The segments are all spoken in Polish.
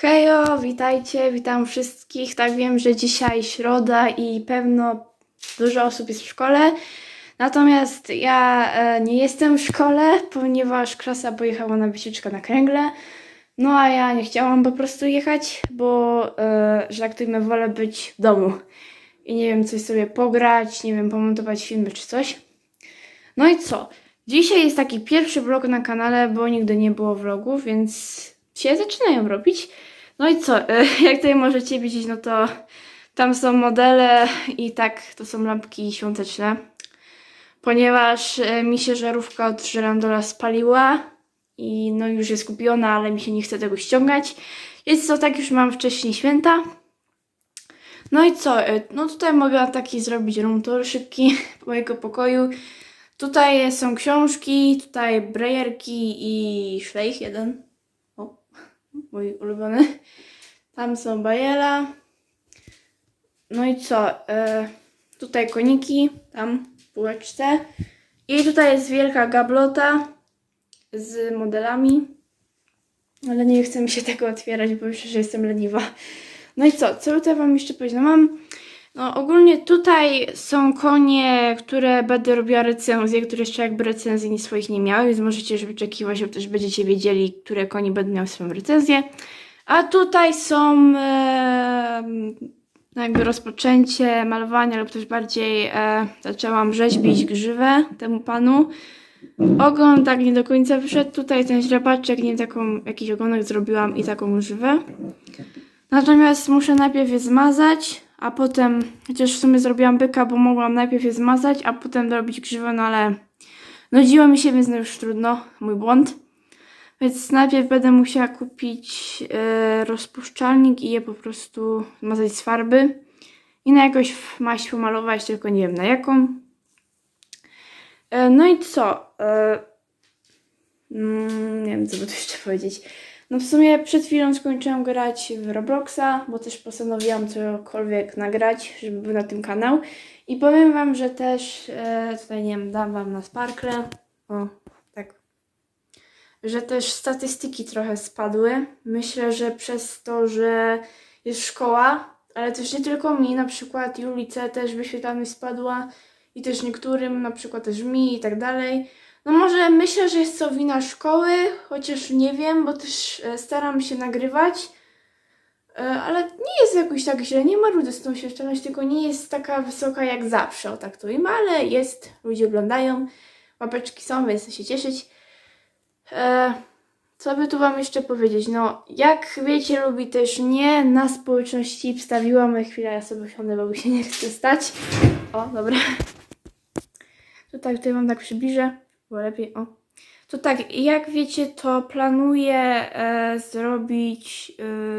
Hejo, witajcie, witam wszystkich. Tak wiem, że dzisiaj środa i pewno dużo osób jest w szkole. Natomiast ja e, nie jestem w szkole, ponieważ klasa pojechała na wycieczkę na kręgle. No a ja nie chciałam po prostu jechać, bo, e, że tak to wolę być w domu. I nie wiem, coś sobie pograć, nie wiem, pomontować filmy czy coś. No i co? Dzisiaj jest taki pierwszy vlog na kanale, bo nigdy nie było vlogów, więc się zaczynają robić. No i co? e, Jak tutaj możecie widzieć, no to tam są modele i tak to są lampki świąteczne. Ponieważ e, mi się żarówka od żerandola spaliła i no już jest kupiona, ale mi się nie chce tego ściągać. Więc to tak już mam wcześniej święta. No i co? e, No tutaj mogę taki zrobić room tour szybki mojego pokoju. Tutaj są książki, tutaj brejerki i szlejch jeden. Mój ulubiony. Tam są bajela. No i co? E, tutaj koniki, tam w półeczce. I tutaj jest wielka gablota z modelami. Ale nie chce mi się tego otwierać, bo już że jestem leniwa. No i co? Co tutaj Wam jeszcze powiedzieć? No mam... No ogólnie tutaj są konie, które będę robiła recenzje, które jeszcze jakby recenzji swoich nie miały, więc możecie już wyczekiwać, że też będziecie wiedzieli, które konie będą miały swoją recenzję. A tutaj są e, jakby rozpoczęcie malowania lub też bardziej e, zaczęłam rzeźbić grzywę temu panu. Ogon tak nie do końca wyszedł. Tutaj ten źrebaczek, nie taką, jakiś ogonek zrobiłam i taką grzywę. Natomiast muszę najpierw je zmazać, a potem, chociaż w sumie zrobiłam byka, bo mogłam najpierw je zmazać, a potem dorobić grzywę, no ale nudziło mi się, więc no już trudno, mój błąd. Więc najpierw będę musiała kupić e, rozpuszczalnik i je po prostu zmazać z farby i na jakąś maść pomalować, tylko nie wiem na jaką. E, no i co? E, mm, nie wiem, co by tu jeszcze powiedzieć. No w sumie przed chwilą skończyłam grać w Robloxa, bo też postanowiłam cokolwiek nagrać, żeby był na tym kanał. I powiem Wam, że też, e, tutaj nie wiem, dam Wam na Sparkle. O, tak. Że też statystyki trochę spadły. Myślę, że przez to, że jest szkoła, ale też nie tylko mi, na przykład Julice też wyświetlalność spadła i też niektórym, na przykład też mi i tak dalej. No może myślę, że jest to wina szkoły, chociaż nie wiem, bo też e, staram się nagrywać. E, Ale nie jest jakoś tak źle, nie ma rudy z tą świadczoność, tylko nie jest taka wysoka jak zawsze, o tak to im, ale jest, ludzie oglądają, łapeczki są, więc się cieszyć. E, co by tu Wam jeszcze powiedzieć? No, jak wiecie, lubi też nie na społeczności wstawiłam, chwilę ja sobie usiądę, bo mi się nie chce stać. O, dobra. Tutaj, tutaj Wam tak przybliżę, bo lepiej, o. To tak, jak wiecie, to planuję e, zrobić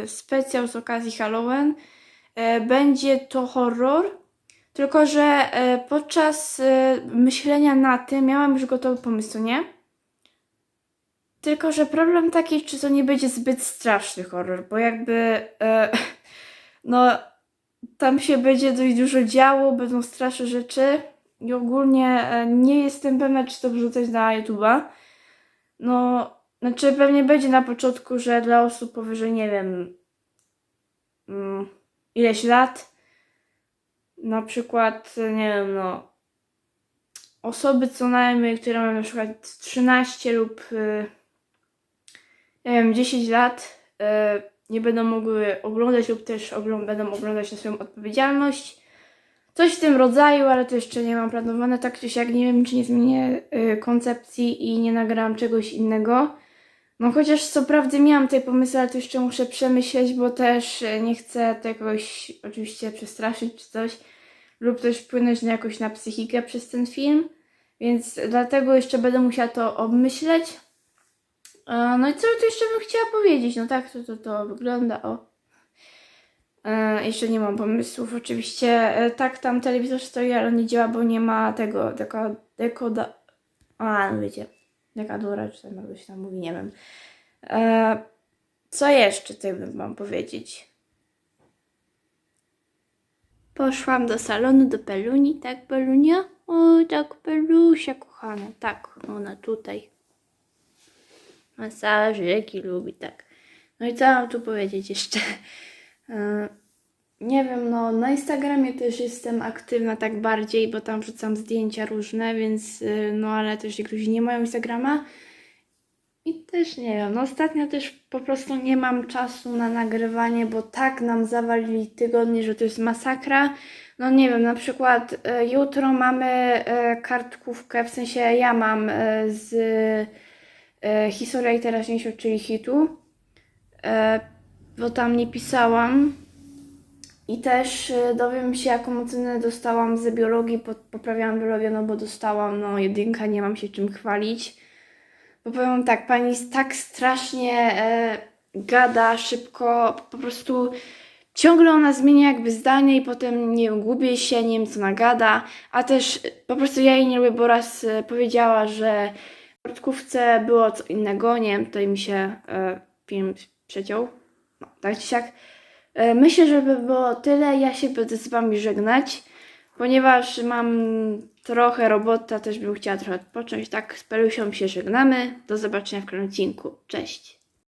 e, specjal z okazji Halloween. E, będzie to horror, tylko że e, podczas e, myślenia na tym miałam już gotowy pomysł, nie? Tylko, że problem taki, czy to nie będzie zbyt straszny horror, bo jakby e, no tam się będzie dość dużo działo, będą straszne rzeczy i ogólnie e, nie jestem pewna, czy to wrzucać na YouTube'a. No, znaczy pewnie będzie na początku, że dla osób powyżej, nie wiem, mm, ileś lat, na przykład, nie wiem, no, osoby co najmniej, które mają na przykład 13 lub, y, nie wiem, 10 lat, nie będą mogły oglądać lub też będą oglądać na swoją odpowiedzialność. Coś w tym rodzaju, ale to jeszcze nie mam planowane. Tak czy siak nie wiem, czy nie zmienię y, koncepcji i nie nagrałam czegoś innego. No chociaż co prawdy miałam te pomysły, ale to jeszcze muszę przemyśleć, bo też y, nie chcę tegoś oczywiście przestraszyć czy coś. Lub też wpłynąć na jakoś na psychikę przez ten film. Więc dlatego jeszcze będę musiała to obmyśleć. E, No i co tu jeszcze bym chciała powiedzieć? No tak, to to, to wygląda, o. E, jeszcze nie mam pomysłów. Oczywiście e, tak tam telewizor stoi, ale nie działa, bo nie ma tego deko, dekoda... A, no wiecie, dekadura, czy tam jak tam mówi, nie wiem. E, co jeszcze tutaj bym wam powiedzieć? Poszłam do salonu, do Peluni, tak Pelunia? O, tak Pelusia kochana, tak, ona tutaj. Masażyki lubi, tak. No i co mam tu powiedzieć jeszcze? E, Nie wiem, no na Instagramie też jestem aktywna tak bardziej, bo tam wrzucam zdjęcia różne, więc y, no ale też niektórzy nie mają Instagrama. I też nie wiem, no ostatnio też po prostu nie mam czasu na nagrywanie, bo tak nam zawalili tygodnie, że to jest masakra. No nie wiem, na przykład e, jutro mamy e, kartkówkę, w sensie ja mam e, z e, Historia i teraźniejszość, czyli hitu, e, bo tam nie pisałam. I też e, dowiem się, jaką ocenę dostałam z biologii, po, poprawiałam biologię, no bo dostałam no jedynka, nie mam się czym chwalić. Bo powiem tak, pani tak strasznie e, gada szybko, po prostu ciągle ona zmienia jakby zdanie i potem nie wiem, gubię się, nie wiem co nagada, a też e, po prostu ja jej nie lubię, bo raz e, powiedziała, że w kartkówce było co innego, nie wiem, tutaj mi się e, film przeciął, no tak czy siak. E, myślę, że by było tyle, ja się będę z wami żegnać, ponieważ mam trochę robota, też bym chciała trochę odpocząć, tak z Pelusią się żegnamy, do zobaczenia w kolejnym odcinku, cześć!